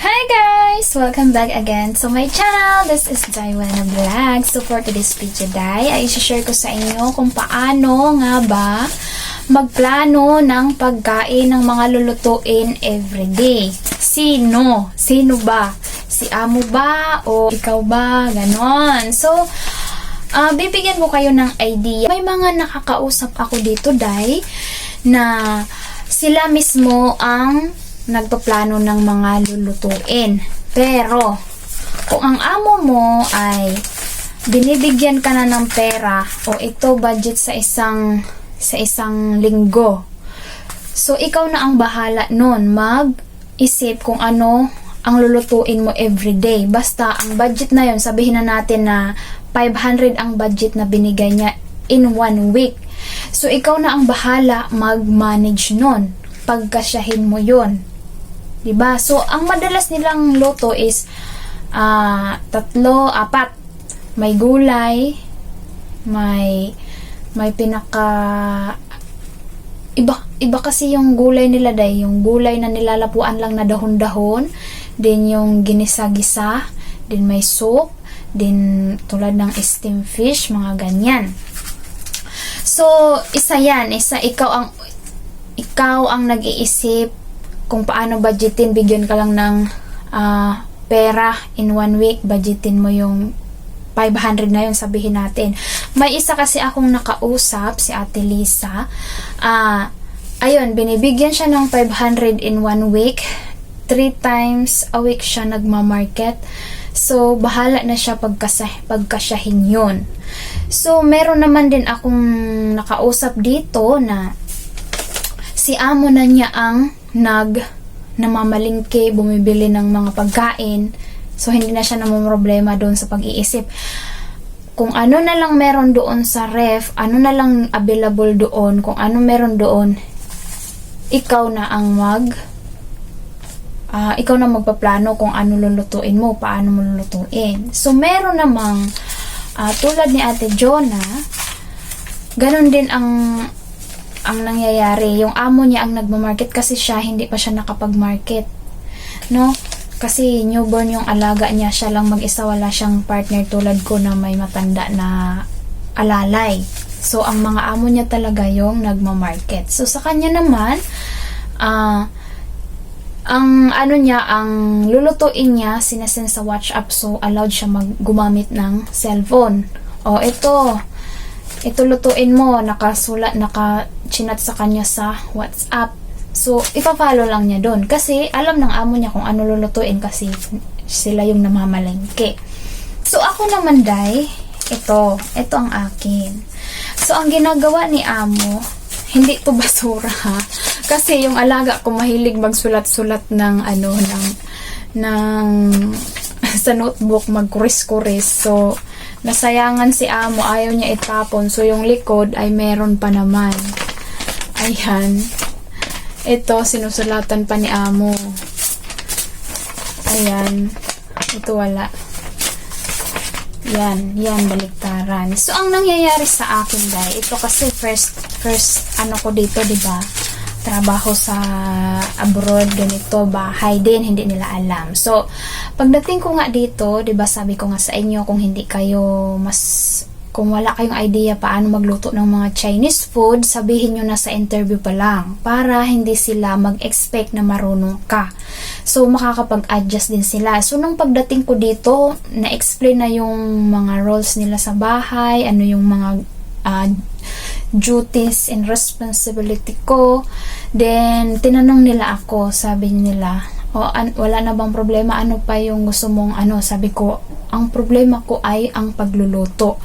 Hi guys! Welcome back again to my channel. This is Daiwana Vlog. So for today's video day, ay share ko sa inyo kung paano nga ba magplano ng pagkain ng mga lulutuin everyday. Sino? Sino ba? Si amo ba? O ikaw ba? Ganon. So, ah bibigyan ko kayo ng idea. May mga nakakausap ako dito, Day, na sila mismo ang nagpaplano ng mga lulutuin. Pero, kung ang amo mo ay binibigyan ka na ng pera o ito budget sa isang sa isang linggo. So, ikaw na ang bahala nun mag-isip kung ano ang lulutuin mo everyday. Basta, ang budget na yon sabihin na natin na 500 ang budget na binigay niya in one week. So, ikaw na ang bahala mag-manage nun. Pagkasyahin mo yon 'di ba? So, ang madalas nilang loto is ah tatlo, apat. May gulay, may may pinaka iba iba kasi yung gulay nila day, yung gulay na nilalapuan lang na dahon-dahon, din yung ginisa-gisa, din may soup, din tulad ng steam fish, mga ganyan. So, isa yan, isa ikaw ang ikaw ang nag-iisip kung paano budgetin, bigyan ka lang ng ah, pera in one week, budgetin mo yung 500 na yun, sabihin natin. May isa kasi akong nakausap, si Ate Lisa. Ah, ayun, binibigyan siya ng 500 in one week. Three times a week siya nagma-market. So, bahala na siya pagkasa, pagkasyahin yun. So, meron naman din akong nakausap dito na si amo na niya ang nag namamalingke, bumibili ng mga pagkain. So, hindi na siya namumroblema doon sa pag-iisip. Kung ano na lang meron doon sa ref, ano na lang available doon, kung ano meron doon, ikaw na ang mag ah, ikaw na magpaplano kung ano lulutuin mo, paano mo lulutuin. So, meron namang ah, tulad ni Ate Jonah, ganun din ang ang nangyayari. Yung amo niya ang nagmamarket kasi siya, hindi pa siya nakapag-market. No? Kasi newborn yung alaga niya, siya lang mag-isa, wala siyang partner tulad ko na may matanda na alalay. So, ang mga amo niya talaga yung nagmamarket. So, sa kanya naman, ah, ang ano niya, ang lulutuin niya, sinasend sa WhatsApp, so allowed siya mag gumamit ng cellphone. O, ito, ito lutuin mo, nakasulat, naka-chinat sa kanya sa WhatsApp. So, ipa-follow lang niya doon. Kasi, alam ng amo niya kung ano lulutuin kasi sila yung namamalengke. So, ako naman, Day, ito, ito ang akin. So, ang ginagawa ni amo, hindi to basura ha. Kasi yung alaga ko mahilig magsulat-sulat ng ano, ng, ng, sa notebook, magkuris-kuris. So, nasayangan si amo, ayaw niya itapon. So, yung likod ay meron pa naman. Ayan. Ito, sinusulatan pa ni amo. Ayan. Ito wala. Yan, yan, baliktaran. So, ang nangyayari sa akin, dahil ito kasi first, first, ano ko dito, di ba trabaho sa abroad, ganito, bahay din, hindi nila alam. So, pagdating ko nga dito, 'di ba sabi ko nga sa inyo kung hindi kayo mas kung wala kayong idea paano magluto ng mga Chinese food, sabihin nyo na sa interview pa lang para hindi sila mag-expect na marunong ka. So, makakapag-adjust din sila. So, nung pagdating ko dito, na-explain na yung mga roles nila sa bahay, ano yung mga uh, duties and responsibility ko. Then, tinanong nila ako, sabi nila, o an- wala na bang problema? Ano pa yung gusto mong ano? Sabi ko, ang problema ko ay ang pagluluto.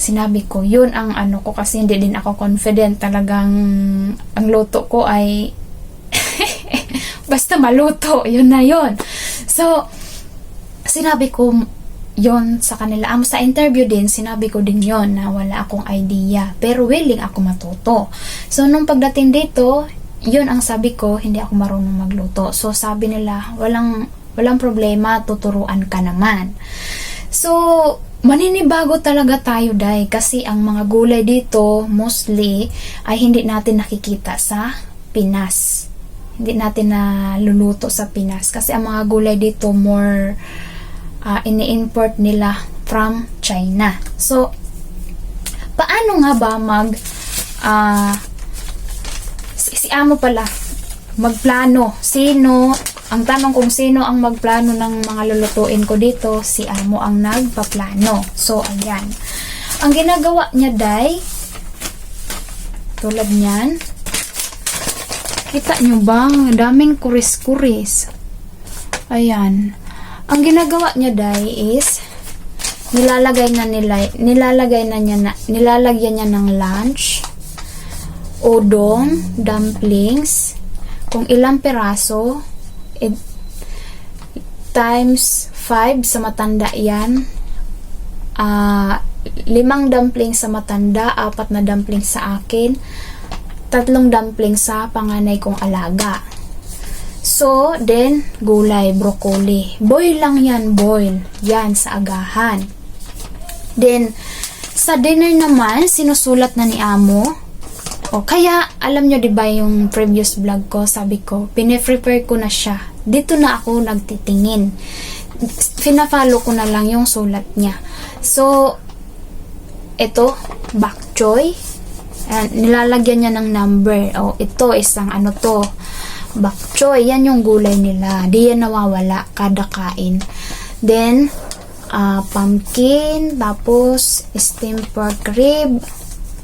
Sinabi ko, yun ang ano ko kasi hindi din ako confident. Talagang ang luto ko ay basta maluto. Yun na yun. So, sinabi ko, yon sa kanila. Um, sa interview din, sinabi ko din yon na wala akong idea. Pero willing ako matuto. So, nung pagdating dito, yun ang sabi ko, hindi ako marunong magluto. So, sabi nila, walang, walang problema, tuturuan ka naman. So, maninibago talaga tayo, Day. Kasi ang mga gulay dito, mostly, ay hindi natin nakikita sa Pinas. Hindi natin na luluto sa Pinas. Kasi ang mga gulay dito more ah, ini-import nila from China. So, paano nga ba mag ah, si, si amo pala magplano sino ang tanong kung sino ang magplano ng mga lulutuin ko dito si amo ang nagpaplano. So ayan. Ang ginagawa niya day tulad niyan kita nyo ba? Daming kuris-kuris. Ayan. Ang ginagawa niya day is nilalagay na nila nilalagay na niya na, nilalagyan niya ng lunch udon dumplings kung ilang peraso it, times 5 sa matanda yan. Ah limang dumpling sa matanda apat na dumpling sa akin tatlong dumpling sa panganay kong alaga. So then gulay broccoli. Boil lang yan boil yan sa agahan. Then, sa dinner naman, sinusulat na ni Amo. O, kaya, alam nyo, di ba yung previous vlog ko, sabi ko, piniprepare ko na siya. Dito na ako nagtitingin. Fina-follow ko na lang yung sulat niya. So, ito, bok choy. Ayan, nilalagyan niya ng number. O, ito, isang ano to. Bok choy. Yan yung gulay nila. Di yan nawawala kada kain. Then, ah, pumpkin, tapos steamed pork rib.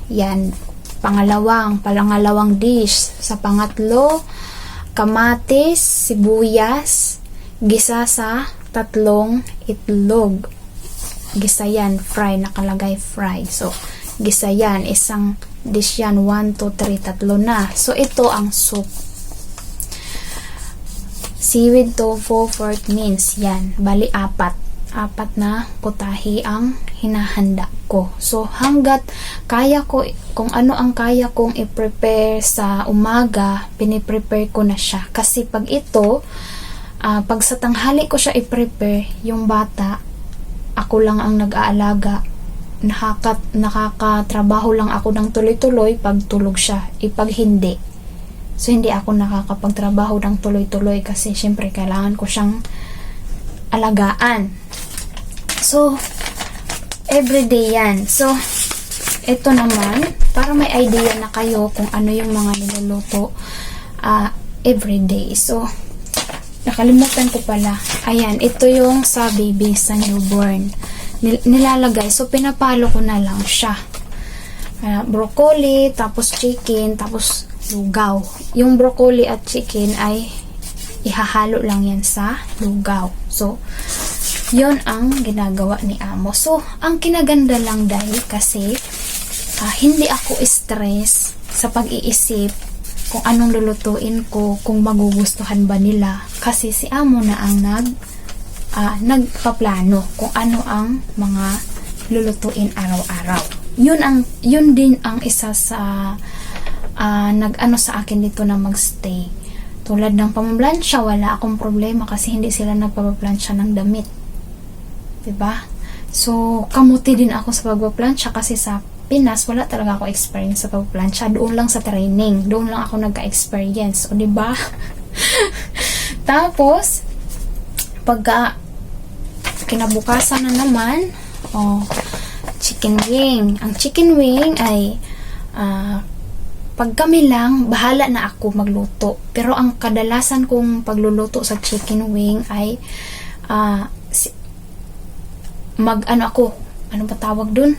Yan, pangalawang, pangalawang dish. Sa pangatlo, kamatis, sibuyas, gisa sa tatlong itlog. Gisa yan, fry, nakalagay fry. So, gisa yan, isang dish yan, 1, 2, 3, tatlo na. So, ito ang soup. Seaweed tofu pork mince, yan, bali apat apat na putahi ang hinahanda ko. So, hanggat kaya ko, kung ano ang kaya kong i-prepare sa umaga, piniprepare ko na siya. Kasi pag ito, ah, pag sa tanghali ko siya i-prepare, yung bata, ako lang ang nag-aalaga, nakaka, nakakatrabaho lang ako ng tuloy-tuloy pag tulog siya. Ipag hindi. So, hindi ako nakakapagtrabaho ng tuloy-tuloy kasi syempre kailangan ko siyang alagaan. So, everyday yan. So, ito naman, para may idea na kayo kung ano yung mga niluluto ah everyday. So, nakalimutan ko pala. Ayan, ito yung sa baby sa newborn. Nil- nilalagay. So, pinapalo ko na lang siya. Ah, broccoli, tapos chicken, tapos lugaw. Yung broccoli at chicken ay ihahalo lang yan sa lugaw. So, yon ang ginagawa ni Amo. So, ang kinaganda lang dahil kasi ah, hindi ako stress sa pag-iisip kung anong lulutuin ko, kung magugustuhan ba nila. Kasi si Amo na ang nag ah, nagpaplano kung ano ang mga lulutuin araw-araw. Yun ang yun din ang isa sa ah, nag-ano sa akin dito na magstay. Tulad ng pamamplansya, wala akong problema kasi hindi sila nagpapaplansya ng damit. 'Di ba? So, kamuti din ako sa pagpaplansya kasi sa Pinas, wala talaga ako experience sa pagpaplansya. Doon lang sa training. Doon lang ako nagka-experience. O, 'di ba? Tapos, pagka kinabukasan na naman, oh, chicken wing. Ang chicken wing ay ah, pag kami lang, bahala na ako magluto. Pero ang kadalasan kong pagluluto sa chicken wing ay si- mag ano ako, ano ba tawag dun?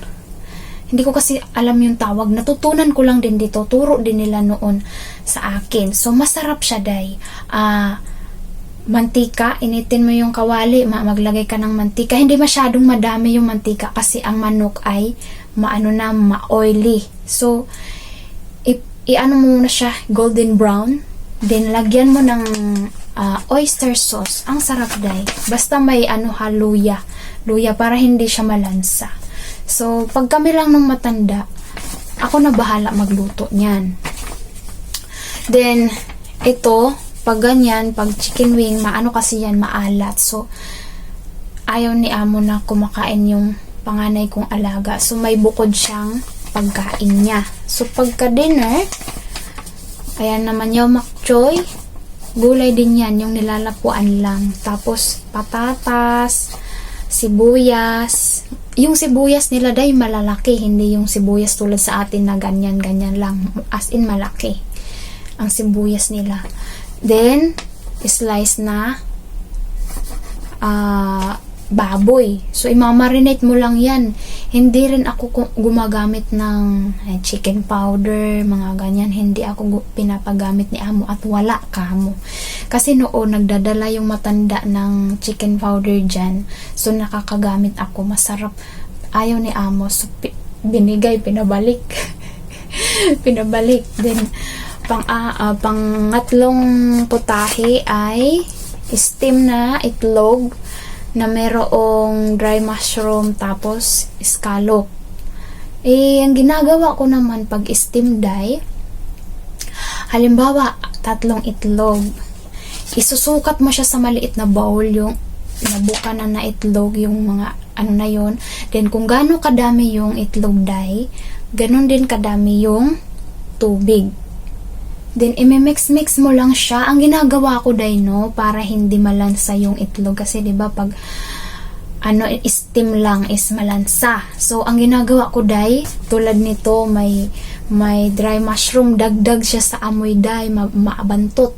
Hindi ko kasi alam yung tawag. Natutunan ko lang din dito. Turo din nila noon sa akin. So, masarap siya, day. Ah, mantika, initin mo yung kawali, ma- maglagay ka ng mantika. Hindi masyadong madami yung mantika kasi ang manok ay maano na, ma-oily. So, i-ano mo muna siya, golden brown. Then, lagyan mo ng ah, oyster sauce. Ang sarap, day. Basta may ano, haluya. Luya para hindi siya malansa. So, pag kami lang nung matanda, ako na bahala magluto niyan. Then, ito, pag ganyan, pag chicken wing, maano kasi yan, maalat. So, ayaw ni amo na kumakain yung panganay kong alaga. So, may bukod siyang pagkain niya. So, pagka dinner, ayan naman yung makchoy, Gulay din yan, yung nilalapuan lang. Tapos, patatas, sibuyas. Yung sibuyas nila day malalaki, hindi yung sibuyas tulad sa atin na ganyan-ganyan lang. As in, malaki. Ang sibuyas nila. Then, slice na ah baboy. So, imamarinate mo lang yan. Hindi rin ako gumagamit ng eh, chicken powder, mga ganyan. Hindi ako pinapagamit ni amo at wala ka mo. Kasi noon, nagdadala yung matanda ng chicken powder dyan. So, nakakagamit ako. Masarap. Ayaw ni amo. So, pi- binigay, pinabalik. pinabalik. Then, pang, ah, ah, pangatlong putahe ay steam na itlog na merong dry mushroom tapos scallop. Eh, ang ginagawa ko naman pag steam dye, halimbawa, tatlong itlog. Isusukat mo siya sa maliit na bowl yung nabuka na na itlog yung mga ano na yon then kung gaano kadami yung itlog dye ganon din kadami yung tubig Then, imimix-mix mo lang siya. Ang ginagawa ko day, no, para hindi malansa yung itlog. Kasi, di ba, pag ano, steam lang is malansa. So, ang ginagawa ko day, tulad nito, may may dry mushroom, dagdag siya sa amoy day, ma- maabantot.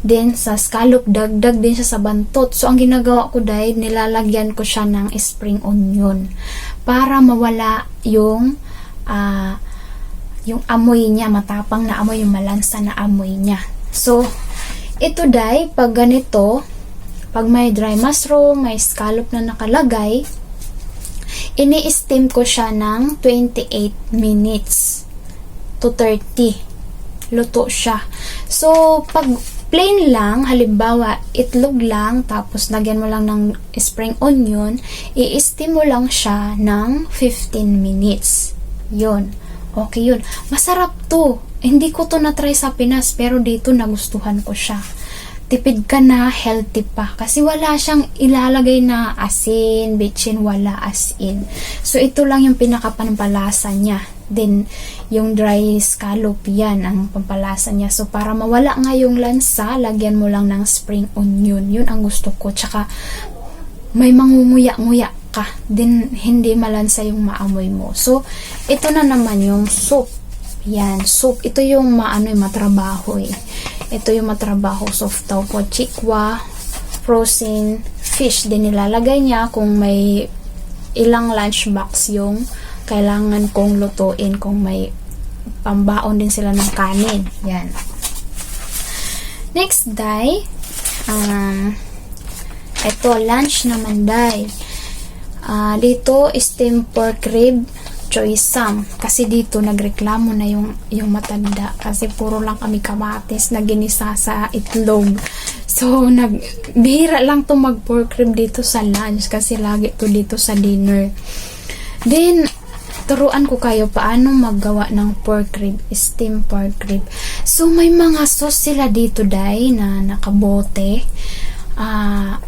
Then, sa scallop, dagdag din siya sa bantot. So, ang ginagawa ko day, nilalagyan ko siya ng spring onion. Para mawala yung ah yung amoy niya, matapang na amoy, yung malansa na amoy niya. So, ito day, pag ganito, pag may dry mushroom, may scallop na nakalagay, ini-steam ko siya ng 28 minutes to 30. Luto siya. So, pag plain lang, halimbawa, itlog lang, tapos lagyan mo lang ng spring onion, i-steam mo lang siya ng 15 minutes. Yun. Okay yun. Masarap to. Hindi ko to na-try sa Pinas, pero dito nagustuhan ko siya. Tipid ka na, healthy pa. Kasi wala siyang ilalagay na asin, bitchin, wala as in. So, ito lang yung pinakapampalasa niya. Then, yung dry scallop, yan ang pampalasa niya. So, para mawala nga yung lansa, lagyan mo lang ng spring onion. Yun ang gusto ko. Tsaka, may mangunguya-nguya ka. Din, hindi malansa yung maamoy mo. So, ito na naman yung soup. Yan, soup. Ito yung maano yung matrabaho eh. Ito yung matrabaho. Soft taupo, chikwa, frozen fish. Din nilalagay niya kung may ilang lunch box yung kailangan kong lutuin kung may pambaon din sila ng kanin. Yan. Next day, um, ito, lunch naman day. Ah, dito, steam pork rib, choice sam. Kasi dito, nagreklamo na yung, yung matanda. Kasi puro lang kami kamatis na ginisa sa itlog. So, nag, bihira lang to mag pork rib dito sa lunch. Kasi lagi to dito sa dinner. Then, turuan ko kayo paano maggawa ng pork rib, steam pork rib. So, may mga sauce sila dito, day, na nakabote. Ah,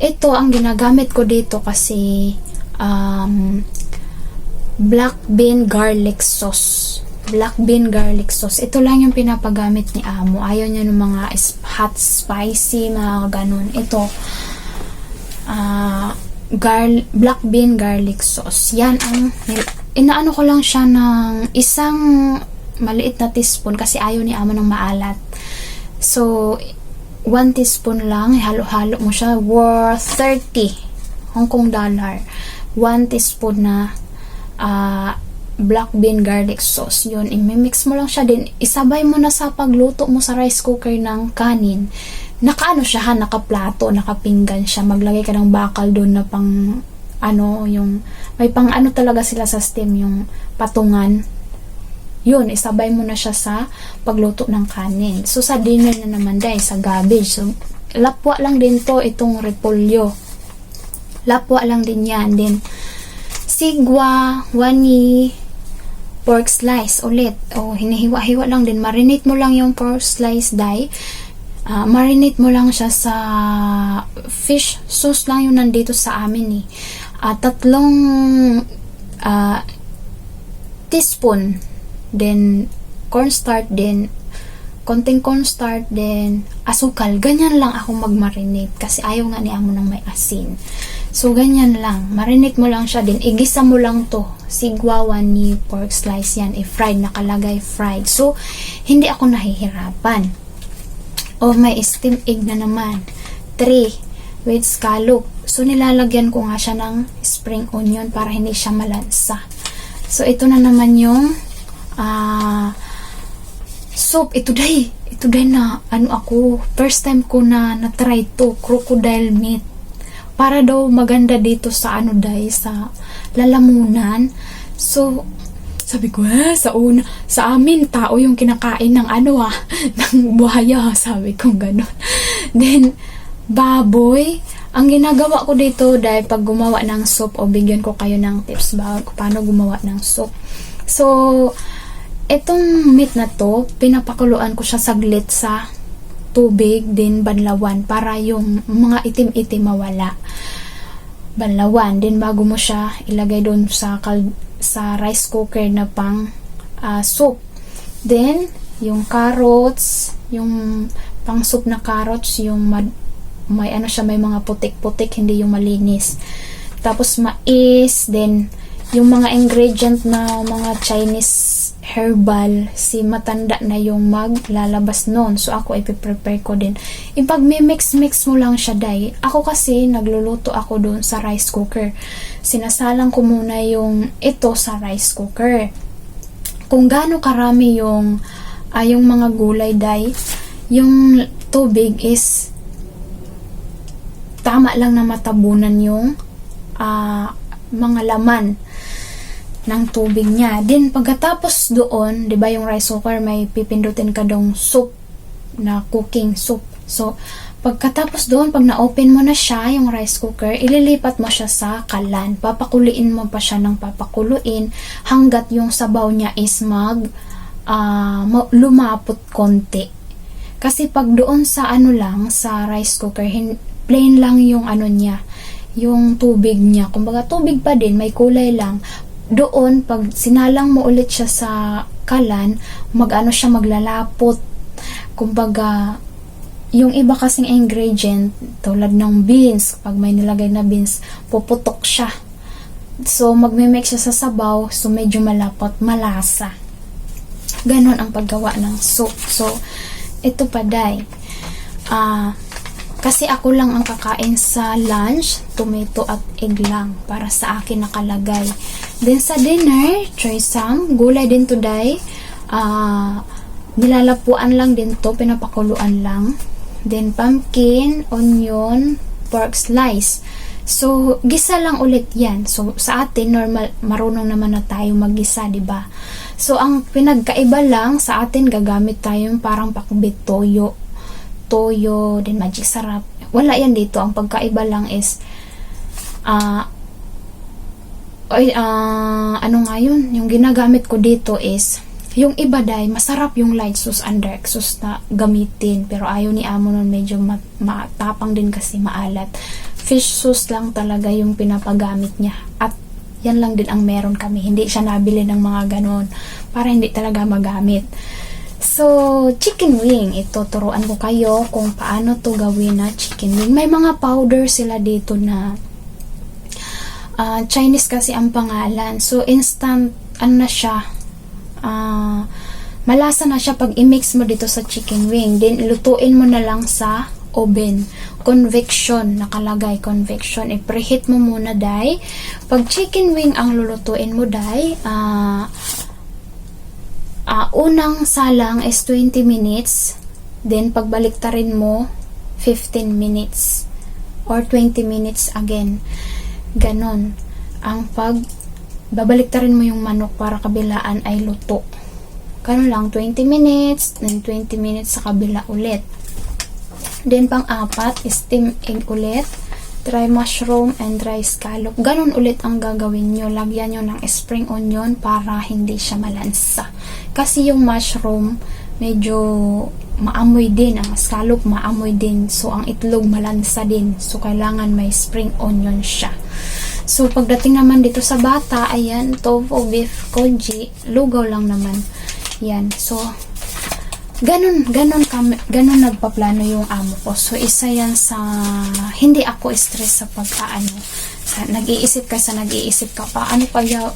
ito ang ginagamit ko dito kasi um, black bean garlic sauce. Black bean garlic sauce. Ito lang yung pinapagamit ni Amo. Ayaw niya ng mga hot spicy, mga ganun. Ito, ah, gar- black bean garlic sauce. Yan ang, inaano ko lang siya ng isang maliit na teaspoon kasi ayaw ni Amo ng maalat. So, 1 teaspoon lang, halo-halo mo siya, worth 30 Hong Kong dollar. 1 teaspoon na ah, black bean garlic sauce. Yun, imimix mo lang siya din. Isabay mo na sa pagluto mo sa rice cooker ng kanin. Nakaano siya ha, nakaplato, nakapinggan siya. Maglagay ka ng bakal doon na pang ano, yung may pang ano talaga sila sa steam, yung patungan yun, isabay mo na siya sa pagluto ng kanin. So, sa dinner na naman dahil sa garbage. So, lapwa lang din to itong repolyo. Lapwa lang din yan. Then, sigwa, wani, pork slice ulit. O, hinihiwa-hiwa lang din. Marinate mo lang yung pork slice dye. Ah, marinate mo lang siya sa fish sauce lang yung nandito sa amin eh. Ah, tatlong ah, teaspoon then cornstarch din konting cornstarch, then asukal. Ganyan lang ako mag-marinate kasi ayaw nga ni amo ng may asin. So, ganyan lang. Marinate mo lang siya din. Igisa mo lang to. Sigwawan ni pork slice yan. I-fried. Nakalagay fried. So, hindi ako nahihirapan. O, may steam egg na naman. 3. With scallop. So, nilalagyan ko nga siya ng spring onion para hindi siya malansa. So, ito na naman yung ah soup. Ito day. Ito day na ano ako. First time ko na na-try to. Crocodile meat. Para daw maganda dito sa ano day sa lalamunan. So, sabi ko, eh, sa una, sa amin, tao yung kinakain ng ano ah, ng buhaya, sabi ko gano'n. Then, baboy, ang ginagawa ko dito dahil pag gumawa ng soup, o bigyan ko kayo ng tips ba paano gumawa ng soup. So, itong meat na to, pinapakuluan ko siya saglit sa tubig, din banlawan, para yung mga itim-itim mawala banlawan. Then bago mo siya ilagay doon sa kal- sa rice cooker na pang ah, soup. Then yung carrots, yung pang soup na carrots, yung may ano siya, may mga putik-putik, hindi yung malinis. Tapos mais, then yung mga ingredient na mga Chinese herbal, si matanda na yung maglalabas nun. So, ako ipiprepare ko din. Ipag may mix-mix mo lang siya, day. Ako kasi, nagluluto ako doon sa rice cooker. Sinasalang ko muna yung ito sa rice cooker. Kung gaano karami yung, ah, yung mga gulay, day, yung tubig is tama lang na matabunan yung ah, mga laman ng tubig niya. Then, pagkatapos doon, di ba yung rice cooker, may pipindutin ka dong soup na cooking soup. So, pagkatapos doon, pag na-open mo na siya, yung rice cooker, ililipat mo siya sa kalan. Papakuliin mo pa siya ng papakuluin hanggat yung sabaw niya is mag ma- lumapot konti. Kasi pag doon sa ano lang, sa rice cooker, hin- plain lang yung ano niya, yung tubig niya. Kumbaga tubig pa din, may kulay lang. Doon, pag sinalang mo ulit siya sa kalan, mag-ano siya maglalapot. Kumbaga, yung iba kasing ingredient, tulad ng beans, pag may nilagay na beans, puputok siya. So, magme-mix siya sa sabaw, so medyo malapot, malasa. Ganon ang paggawa ng soup. So, ito pa, day. Ah, kasi ako lang ang kakain sa lunch, tomato at egg lang para sa akin nakalagay. Then sa dinner, try some gulay din today. Ah, nilalapuan lang din to, pinapakuluan lang. Then pumpkin, onion, pork slice. So, gisa lang ulit yan. So, sa atin, normal, marunong naman na tayo maggisa, ba? So, ang pinagkaiba lang, sa atin, gagamit tayo yung parang pakbit toyo toyo, then magic sarap. Wala yan dito. Ang pagkaiba lang is, ah, ay, ah, ano nga yun? Yung ginagamit ko dito is, yung iba dahil masarap yung light sauce and dark sauce na gamitin. Pero ayaw ni Amo nun medyo ma- matapang din kasi maalat. Fish sauce lang talaga yung pinapagamit niya. At yan lang din ang meron kami. Hindi siya nabili ng mga ganon. Para hindi talaga magamit. So, chicken wing. Ito, turuan ko kayo kung paano to gawin na chicken wing. May mga powder sila dito na ah, Chinese kasi ang pangalan. So, instant, ano na siya, ah, malasa na siya pag i-mix mo dito sa chicken wing. Then, lutuin mo na lang sa oven. Convection, nakalagay, convection. I-preheat mo muna, day. Pag chicken wing ang lulutuin mo, day, ah, ah, unang salang is 20 minutes. Then, pagbaliktarin mo, 15 minutes. Or 20 minutes again. Ganon. Ang pag babaliktarin mo yung manok para kabilaan ay luto. Ganon lang, 20 minutes, then 20 minutes sa kabila ulit. Then, pang-apat, steam egg ulit, dry mushroom, and dry scallop. Ganon ulit ang gagawin nyo. Lagyan nyo ng spring onion para hindi siya malansa. Kasi yung mushroom, medyo maamoy din. Ang scallop, maamoy din. So, ang itlog, malansa din. So, kailangan may spring onion siya. So, pagdating naman dito sa bata, ayan, tofu, beef, koji, lugaw lang naman. Yan. So, ganun, ganun, kami, ganun nagpaplano yung amo ko. So, isa yan sa, hindi ako stress sa pagkaano. Sa, nag-iisip ka sa nag-iisip ka, paano kaya,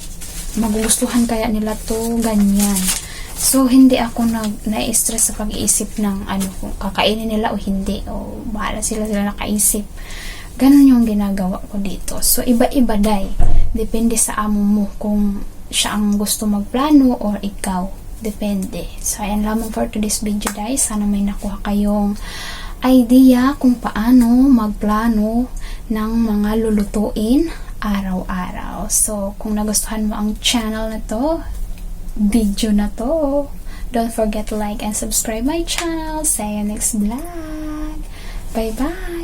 magugustuhan kaya nila to, ganyan. So, hindi ako nag, na-stress sa pag-iisip ng ano, kung kakainin nila o hindi, o bahala sila sila nakaisip. Ganun yung ginagawa ko dito. So, iba-iba day. Depende sa amo mo kung siya ang gusto magplano or ikaw. Depende. So, ayan lamang for today's video guys. Sana may nakuha kayong idea kung paano magplano ng mga lulutuin araw-araw. So, kung nagustuhan mo ang channel na to, video na to, don't forget to like and subscribe my channel. See you next vlog. Bye-bye!